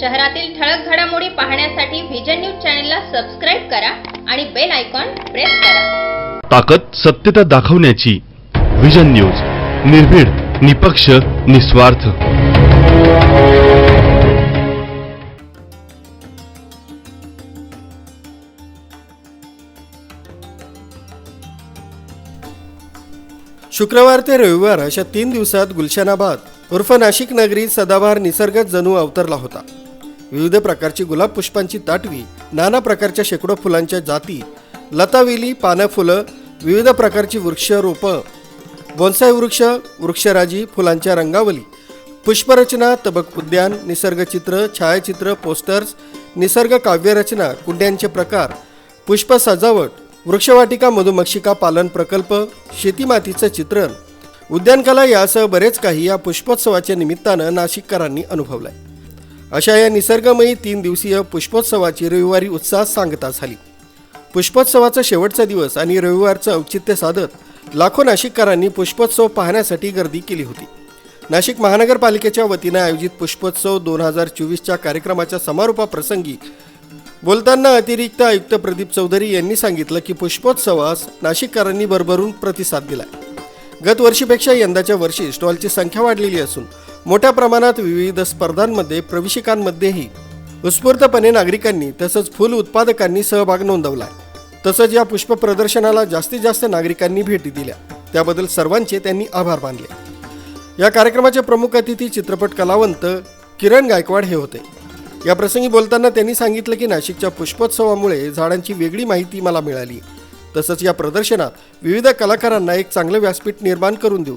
शहरातील ठळक घडामोडी पाहण्यासाठी व्हिजन न्यूज चॅनलला सबस्क्राईब करा आणि बेल आयकॉन प्रेस करा. ताकद सत्यता दाखवण्याची विजन न्यूज निर्भीड निपक्ष निस्वार्थ. शुक्रवार ते रविवार अशा तीन दिवसात गुलशनाबाद उर्फ नाशिक नगरी सदाबहार निसर्गात जणू अवतरला होता. विविध प्रकारची गुलाब पुष्पांची ताटवी नाना प्रकारच्या शेकडो फुलांच्या जाती लतावेली पानं फुलं विविध प्रकारची वृक्षरोपं बोन्साय वृक्ष वृक्षराजी फुलांच्या रंगावली पुष्परचना तबक उद्यान निसर्गचित्र छायाचित्र पोस्टर्स निसर्ग काव्यरचना कुंड्यांचे प्रकार पुष्प सजावट वृक्षवाटिका मधुमक्षिका पालन प्रकल्प शेतीमातीचं चित्रण. उद्यानकला यासह बरेच काही या पुष्पोत्सवाच्या निमित्तानं नाशिककरांनी अनुभवलाय. अशा या निसर्गमयी तीन दिवसीय पुष्पोत्सवाची रविवारी उत्साहात सांगता झाली. पुष्पोत्सवाचा शेवटचा दिवस आणि रविवारचं औचित्य साधत लाखो नाशिककरांनी पुष्पोत्सव पाहण्यासाठी गर्दी केली होती. नाशिक महानगरपालिकेच्या वतीनं आयोजित पुष्पोत्सव दोन हजार चोवीसच्या कार्यक्रमाच्या समारोपाप्रसंगी बोलताना अतिरिक्त आयुक्त प्रदीप चौधरी यांनी सांगितलं की पुष्पोत्सवास नाशिककरांनी भरभरून प्रतिसाद दिला गत वर्षीपेक्षा यंदाच्या वर्षी स्टॉलची संख्या वाढलेली असून मोठ्या प्रमाणात विविध स्पर्धांमध्ये प्रवेशिकांमध्येही उत्स्फूर्तपणे नागरिकांनी तसंच फुल उत्पादकांनी सहभाग नोंदवला. तसंच या पुष्प प्रदर्शनाला जास्तीत जास्त नागरिकांनी भेटी दिल्या. त्याबद्दल सर्वांचे त्यांनी आभार मानले. या कार्यक्रमाचे प्रमुख अतिथी चित्रपट कलावंत किरण गायकवाड हे होते. या प्रसंगी बोलताना त्यांनी सांगितलं की नाशिकच्या पुष्पोत्सवामुळे झाडांची वेगळी माहिती मला मिळाली. तसंच या प्रदर्शनात विविध कलाकारांना एक चांगलं व्यासपीठ निर्माण करून देऊ.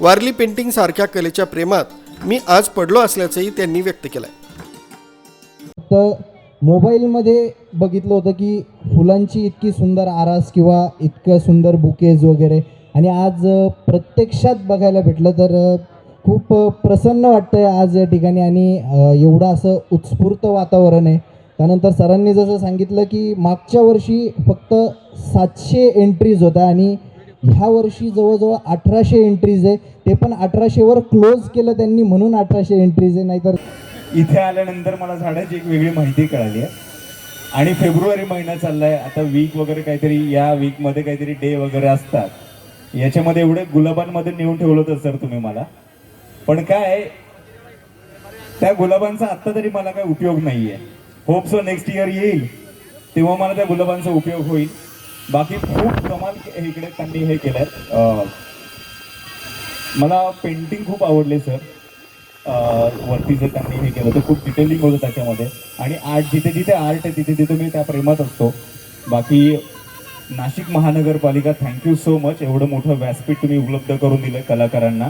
वारली पेंटिंग सारख्या कलेच्या प्रेमात मी आज पडलो असल्याचंही त्यांनी व्यक्त केलंय. तर मोबाईलमध्ये बघितलं होतं की फुलांची इतकी सुंदर आरास किंवा इतकं सुंदर बुकेज वगैरे. आणि आज प्रत्यक्षात बघायला भेटलं तर खूप प्रसन्न वाटतं आहे आज या ठिकाणी आणि एवढं असं उत्स्फूर्त वातावरण आहे. त्यानंतर सरांनी जसं सांगितलं की मागच्या वर्षी फक्त सातशे एंट्रीज होत्या आणि ह्या वर्षी जवळजवळ अठराशे एंट्रीज आहे. ते पण अठराशेवर क्लोज केलं त्यांनी म्हणून अठराशे एंट्रीज आहे. नाहीतर इथे आल्यानंतर मला झाडाची एक वेगळी माहिती कळाली आहे. आणि फेब्रुवारी महिना चाललाय. आता वीक वगैरे काहीतरी या वीकमध्ये काहीतरी डे वगैरे असतात. याच्यामध्ये एवढे गुलाबांमध्ये नेऊन ठेवलं होतं सर तुम्ही मला. पण काय त्या गुलाबांचा आत्ता तरी मला काय उपयोग नाहीये. होप सो नेक्स्ट इयर येईल. तेव्हा मला त्या गुलाबांचा उपयोग होईल. बाकी खूप कमाल इकडे त्यांनी हे केलंय. मला पेंटिंग खूप आवडले सर वरती जे त्यांनी हे केलं ते खूप डिटेलिंग होतं त्याच्यामध्ये. आणि आर्ट जिथे जिथे आर्ट आहे तिथे तिथे मी त्या प्रेमात असतो. बाकी नाशिक महानगरपालिका थँक्यू सो मच एवढं मोठं व्यासपीठ तुम्ही उपलब्ध करून दिलं कलाकारांना.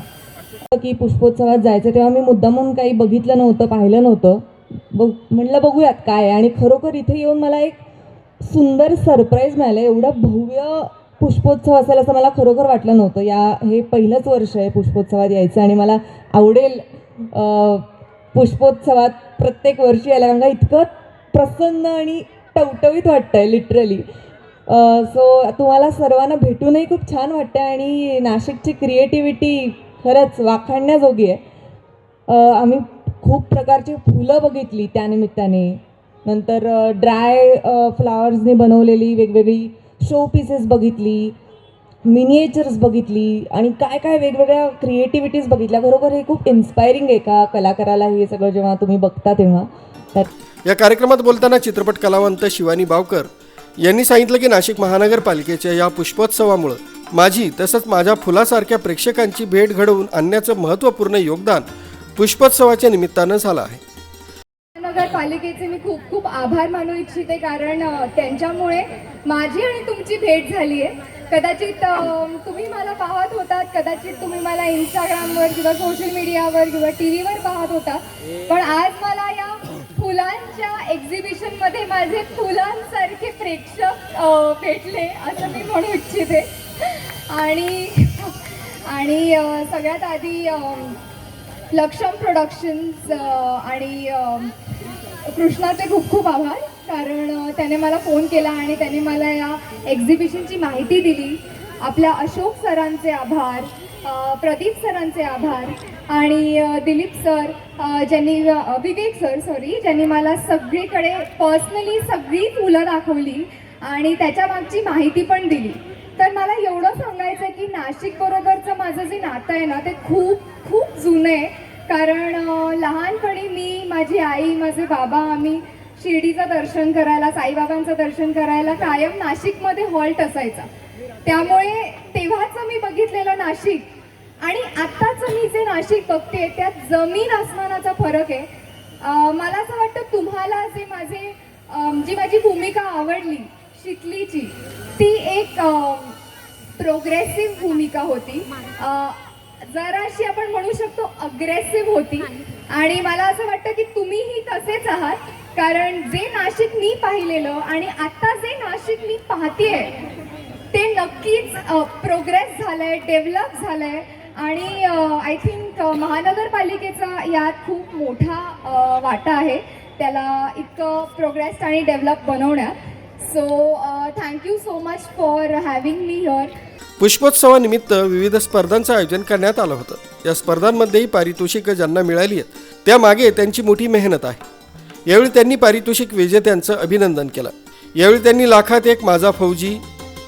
की पुष्पोत्सवात जायचं तेव्हा मी मुद्दामून काही बघितलं नव्हतं पाहिलं नव्हतं. बघ म्हणलं बघूयात काय आणि खरोखर इथे येऊन मला एक सुंदर सरप्राईज मिळालं. एवढा भव्य पुष्पोत्सव असेल असं मला खरोखर वाटलं नव्हतं. या हे पहिलंच वर्ष आहे पुष्पोत्सवात यायचं आणि मला आवडेल पुष्पोत्सवात प्रत्येक वर्षी यायला. कारण का इतकं प्रसन्न आणि टवटवीत वाटतं आहे लिटरली सो तुम्हाला सर्वांना भेटूनही खूप छान वाटतं आहे आणि नाशिकची क्रिएटिव्हिटी खरंच वाखाणण्याजोगी आहे. आम्ही खूप प्रकारची फुलं बघितली त्यानिमित्ताने नंतर ड्राय फ्लावर्सने बनवलेली वेगवेगळी शो पीसेस बघितली मिनिएचर्स बघितली आणि काय काय वेगवेगळ्या क्रिएटिव्हिटीज बघितल्या. बरोबर हे खूप इन्स्पायरिंग आहे का कलाकाराला हे सगळं जेव्हा तुम्ही बघता तेव्हा. तर या कार्यक्रमात बोलताना चित्रपट कलावंत शिवानी बावकर यांनी सांगितलं की नाशिक महानगरपालिकेच्या या पुष्पोत्सवामुळं माझी तसंच माझ्या फुलासारख्या प्रेक्षकांची भेट घडवून आणण्याचं महत्त्वपूर्ण योगदान पुष्पोत्सवाच्या निमित्तानं झालं आहे. नगरपालिकेचे मी खूप खूप आभार मानू इच्छिते कारण त्यांच्यामुळे माझी आणि तुमची भेट झाली आहे. कदाचित तुम्ही मला पाहत होतात कदाचित तुम्ही मला इंस्टाग्रामवर किंवा सोशल मीडियावर किंवा टी व्हीवर पाहत होता. पण आज मला या फुलांच्या एक्झिबिशनमध्ये माझे फुलांसारखे प्रेक्षक भेटले असं मी म्हणू इच्छिते. आणि आणि सगळ्यात आधी लक्षम प्रोडक्शन्स आणि कृष्णाचे खूप खूप आभार कारण त्याने मला फोन केला आणि त्याने मला या एक्झिबिशनची माहिती दिली. आपल्या अशोक सरांचे आभार प्रदीप सरांचे आभार आणि दिलीप सर ज्यांनी विवेक सर सॉरी ज्यांनी मला सगळीकडे पर्सनली सगळी फुलं दाखवली आणि त्याच्या मागची माहिती पण दिली. तर मला एवढं सांगायचं आहे की नाशिक बरोबरचं माझं जे नातं आहे ना ते खूप खूप जुनं आहे. कारण लहानपणी मी माझी आई माझे बाबा आम्ही शिर्डीचं दर्शन करायला साईबाबांचं दर्शन करायला कायम नाशिकमध्ये हॉल्ट असायचा. त्यामुळे तेव्हाचं मी बघितलेलं नाशिक. आणि आत्ताचं मी जे नाशिक बघते त्यात जमीन आसमानाचा फरक आहे. मला असं वाटतं तुम्हाला जे माझे जी माझी भूमिका आवडली शिकलीची ती एक प्रोग्रेसिव्ह भूमिका होती. जराशी आपण म्हणू शकतो अग्रेसिव्ह होती. आणि मला असं वाटतं की तुम्हीही तसेच आहात. कारण जे नाशिक मी पाहिलेलं आणि आता जे नाशिक मी पाहतेय ते नक्कीच प्रोग्रेस झालंय डेव्हलप झालंय. आणि आय थिंक महानगरपालिकेचा यात खूप मोठा वाटा आहे. त्याला इतकं प्रोग्रेस आणि डेव्हलप बनवण्यात. So thank you so much for having me here पुष्पोत्सवानिमित्त विविध स्पर्धांचं आयोजन करण्यात आलं होतं. या स्पर्धांमध्येही पारितोषिकं ज्यांना मिळाली आहेत त्यामागे त्यांची मोठी मेहनत आहे. यावेळी त्यांनी पारितोषिक विजेत्यांचं अभिनंदन केलं. यावेळी त्यांनी लाखात एक माझा फौजी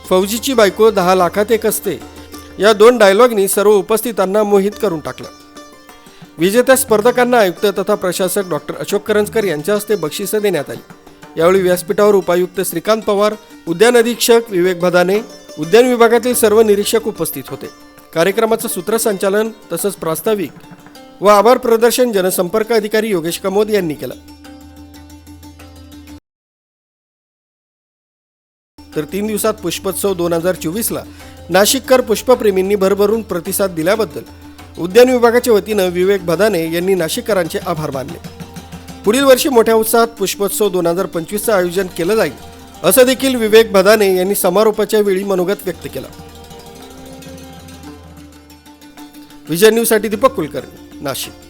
फौजीची बायको दहा लाखात एक असते या दोन डायलॉगनी सर्व उपस्थितांना मोहित करून टाकलं. विजेत्या स्पर्धकांना आयुक्त तथा प्रशासक डॉक्टर अशोक करंजकर यांच्या हस्ते बक्षिसं देण्यात आली. यावेळी व्यासपीठावर उपायुक्त श्रीकांत पवार उद्यान अधीक्षक विवेक भदाने उद्यान विभागातील सर्व निरीक्षक उपस्थित होते. कार्यक्रमाचं सूत्रसंचालन तसंच प्रास्ताविक व आभार प्रदर्शन जनसंपर्क अधिकारी योगेश कमोद यांनी केलं. तर तीन दिवसात पुष्पोत्सव दोन हजार चोवीसला नाशिककर पुष्पप्रेमींनी भरभरून प्रतिसाद दिल्याबद्दल उद्यान विभागाच्या वतीनं विवेक भदाने यांनी नाशिककरांचे आभार मानले. पुढील वर्षी मोठ्या उत्साहात पुष्पोत्सव दोन हजार पंचवीसचं आयोजन केलं जाईल. असं देखील विवेक भदाने यांनी समारोपाच्या वेळी मनोगत व्यक्त केला. विजय न्यूजसाठी दीपक कुलकर्णी नाशिक.